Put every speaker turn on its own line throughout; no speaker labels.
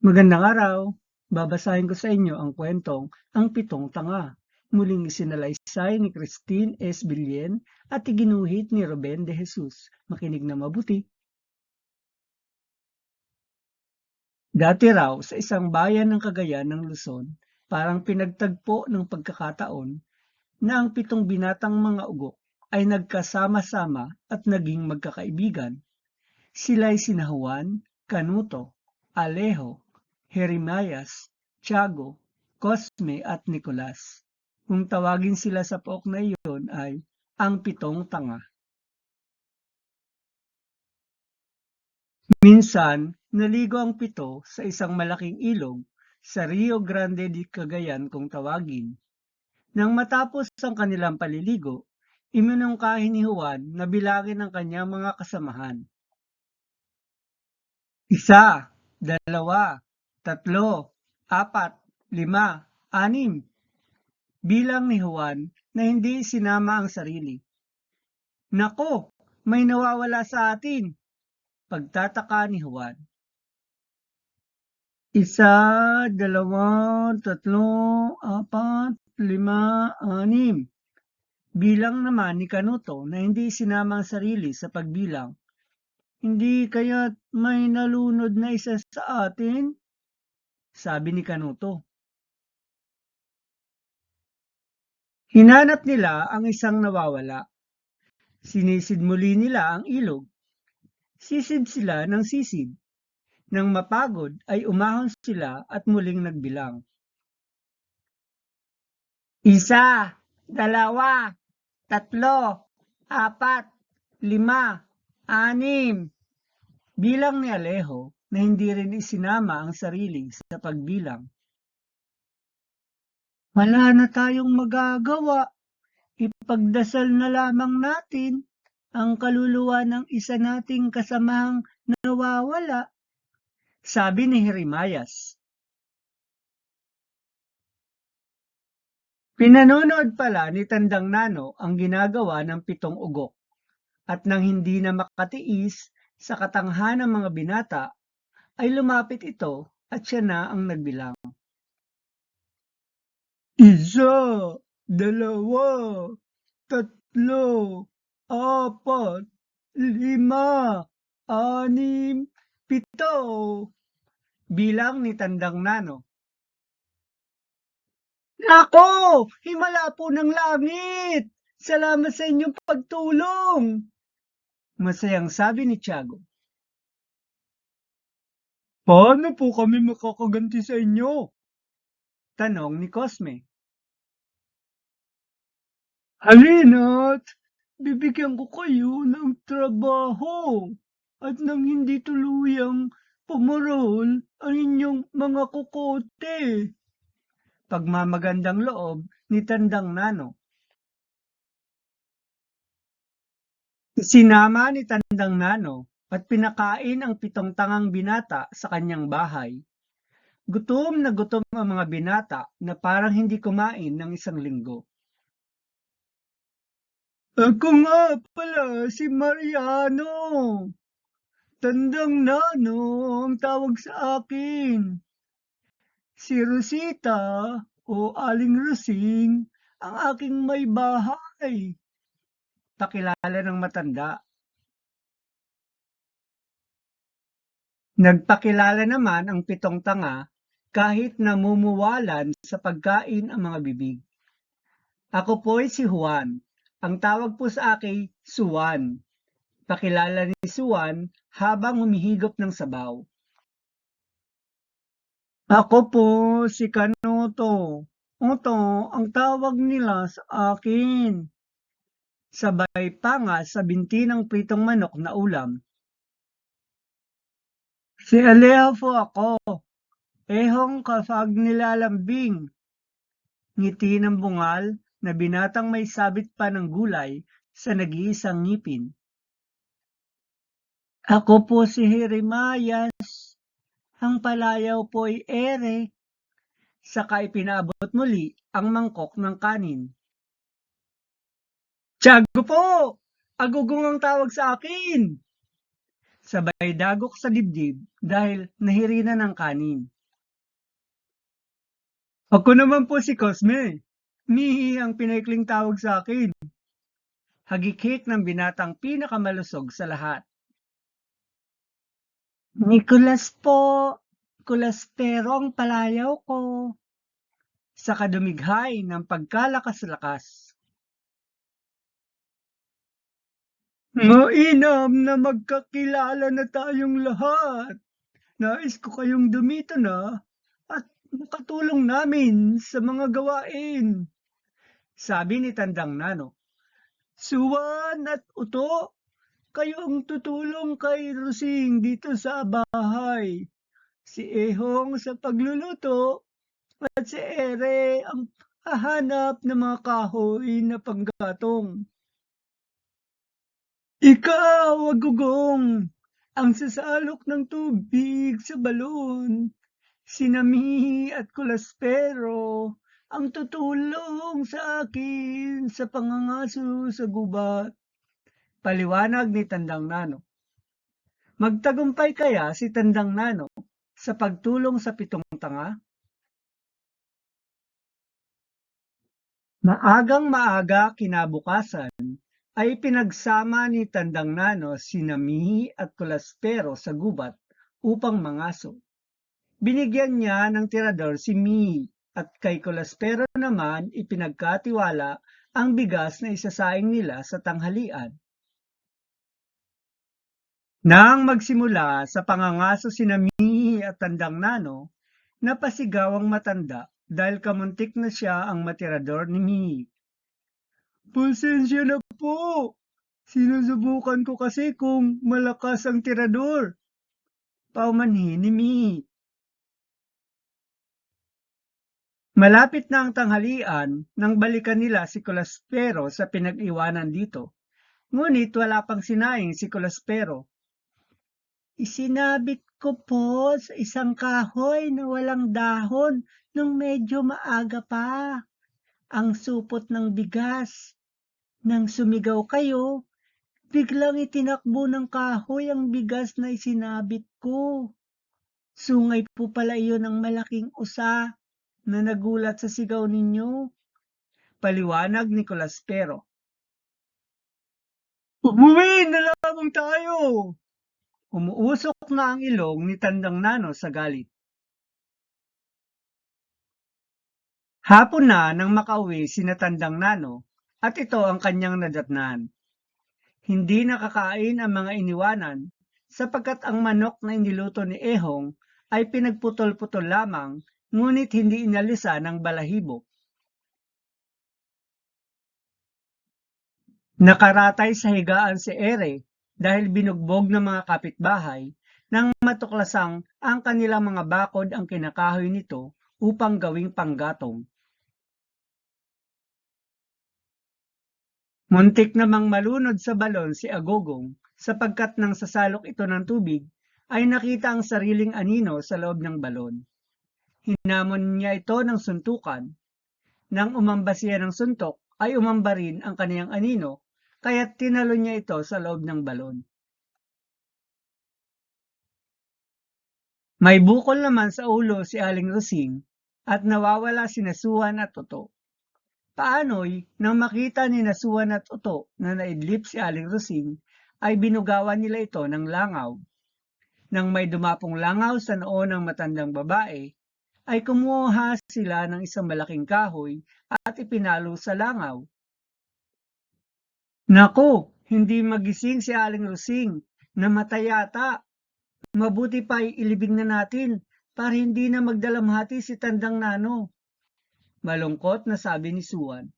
Magandang araw! Babasahin ko sa inyo ang kwentong Ang Pitong Tanga. Muling isinalaysay ni Christine S. Billen at iginuhit ni Ruben de Jesus. Makinig na mabuti. Dati raw sa isang bayan ng Cagayan ng Luzon, parang pinagtagpo ng pagkakataon na ang pitong binatang mga ugok ay nagkasama-sama at naging magkakaibigan. Sila'y sina Juan, Canuto, Alejo, Jeremias, Tiago, Cosme at Nicolas. Kung tawagin sila sa pook na iyon ay ang pitong tanga. Minsan, naligo ang pito sa isang malaking ilog sa Rio Grande di Cagayan kung tawagin. Nang matapos ang kanilang paliligo, iminungkahi ni Juan na bilangin ang kanyang mga kasamahan. Isa, dalawa, tatlo, apat, lima, anim. Bilang ni Juan na hindi sinama ang sarili. Nako, may nawawala sa atin. Pagtataka ni Juan. Isa, dalawa, tatlo, apat, lima, anim. Bilang naman ni Kanuto na hindi sinama ang sarili sa pagbilang. Hindi kaya't may nalunod na isa sa atin? Sabi ni Kanuto. Hinanap nila ang isang nawawala. Sinisid muli nila ang ilog. Sisid sila ng sisid. Nang mapagod ay umahon sila at muling nagbilang. Isa, dalawa, tatlo, apat, lima, anim. Bilang ni Alejo na hindi rin isinama ang sarili sa pagbilang. Wala na tayong magagawa. Ipagdasal na lamang natin ang kaluluwa ng isa nating kasamahang nawawala. Sabi ni Jeremias. Pinanonood pala ni Tandang Nano ang ginagawa ng pitong ugok at nang hindi na makatiis sa katanghan ng mga binata ay lumapit ito at siya na ang nagbilang. Isa, dalawa, tatlo, apat, lima, anim, pito. Bilang ni Tandang Nano. Nako! Himala po ng langit! Salamat sa inyong pagtulong! Masayang sabi ni Tiago. Paano po kami makakaganti sa inyo? Tanong ni Cosme. Halina't bibigyan ko kayo ng trabaho at nang hindi tuluyang pumarol ang inyong mga kukote. Pagmamagandang loob ni Tandang Nano. Sinama ni Tandang Nano at pinakain ang pitong tangang binata sa kanyang bahay. Gutom na gutom ang mga binata na parang hindi kumain ng isang linggo. Ako nga pala si Mariano. Tandang Nano ang tawag sa akin. Si Rosita o Aling Rosing ang aking may bahay. Pakilala ng matanda. Nagpakilala naman ang pitong tanga kahit namumuwalan sa pagkain ang mga bibig. Ako po'y si Juan. Ang tawag po sa akin, Suwan. Pakilala ni Suwan habang humihigop ng sabaw. Ako po si Kanuto. Oto ang tawag nila sa akin. Sabay pa nga sa binti ng pritong manok na ulam. Si Alejo po ako. Ehong kapag nilalambing. Ngiti ng bungal na binatang may sabit pa ng gulay sa nag-iisang ngipin. Ako po si Jeremias. Ang palayaw po ay ere. Saka ipinabot muli ang mangkok ng kanin. Tiago po! Agugong ang tawag sa akin! Sabay dagok sa dibdib dahil nahirina ng kanin. Ako naman po si Cosme. Mihi ang pinaikling tawag sa akin. Hagikik ng binatang pinakamalusog sa lahat. Nicholas po, Kulaspero ang palayaw ko. Sa kadumighay ng pagkalakas-lakas. Mainam na magkakilala na tayong lahat. Nais ko kayong dumito na at makatulong namin sa mga gawain. Sabi ni Tandang Nano. Suwan at Uto, kayo ang tutulong kay Rusing dito sa bahay. Si Ehong sa pagluluto at si Ere ang hahanap ng mga kahoy na panggatong. Ikaw, Agugong, ang sasalok ng tubig sa balon. Sinami at Kulaspero ang tutulong sa akin sa pangangaso sa gubat. Paliwanag ni Tandang Nano. Magtagumpay kaya si Tandang Nano sa pagtulong sa pitong tanga? Maagang maaga kinabukasan ay pinagsama ni Tandang Nano si Namihi at Kulaspero sa gubat upang mangaso. Binigyan niya ng tirador si Mihi at kay Kulaspero naman ipinagkatiwala ang bigas na isasaing nila sa tanghalian. Nang magsimula sa pangangaso si Namihi at Tandang Nano, napasigaw ang matanda dahil kamuntik na siya ang matirador ni Mihi. Pasensya na po. Sinusubukan ko kasi kung malakas ang tirador. Paumanhin ni Mihi. Malapit na ang tanghalian nang balikan nila si Colaspero sa pinag-iwanan dito. Ngunit wala pang sinaing si Colaspero. Isinabit ko po sa isang kahoy na walang dahon nung medyo maaga pa. Ang supot ng bigas. Nang sumigaw kayo, biglang itinakbo ng kahoy ang bigas na isinabit ko. Sungay po pala iyon ng malaking usa na nagulat sa sigaw ninyo. Paliwanag ni Colaspero. Umuwi na lamang tayo! Umuusok na ang ilong ni Tandang Nano sa galit. Hapon na nang makauwi si Tandang Nano at ito ang kanyang nadatnan. Hindi nakakain ang mga iniwanan sapagkat ang manok na iniluto ni Ehong ay pinagputol-putol lamang ngunit hindi inalisa ng balahibo. Nakaratay sa higaan si Ere dahil binugbog ng mga kapitbahay nang matuklasang ang kanilang mga bakod ang kinakahoy nito upang gawing panggatong. Muntik namang malunod sa balon si Agogong sapagkat nang sasalok ito ng tubig ay nakita ang sariling anino sa loob ng balon. Hinamon niya ito ng suntukan. Nang umamba siya ng suntok ay umamba rin ang kaniyang anino kaya tinalo niya ito sa loob ng balon. May bukol naman sa ulo si Aling Rosing at nawawala si Nasuhan at Toto. Paano'y nang makita ni Nasuhan at Toto na naidlip si Aling Rosing ay binugawan nila ito ng langaw. Nang may dumapong langaw sa noo ng matandang babae, ay kumuha sila ng isang malaking kahoy at ipinalo sa langaw. Naku, hindi magising si Aling Rosing. Namatay yata. Mabuti pa ilibing na natin para hindi na magdalamhati si Tandang Nano. Malungkot na sabi ni Suwan.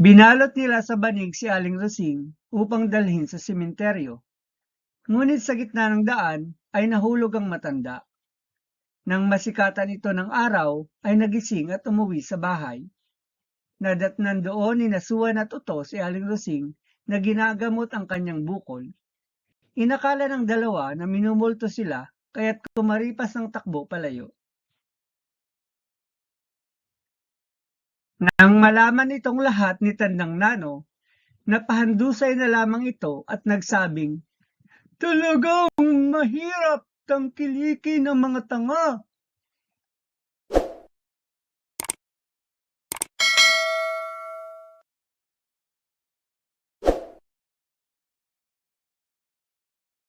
Binalot nila sa banig si Aling Rosing upang dalhin sa sementeryo. Ngunit sa gitna ng daan ay nahulog ang matanda. Nang masikatan ito ng araw ay nagising at umuwi sa bahay. Nadatnan doon ni Nasuan at Uto si Aling Rosing na ginagamot ang kanyang bukol. Inakala ng dalawa na minumulto sila kaya't kumaripas ng takbo palayo. Nang malaman itong lahat ni Tandang Nano, napahandusay na lamang ito at nagsabing, Talagang mahirap tangkilikin ang mga tanga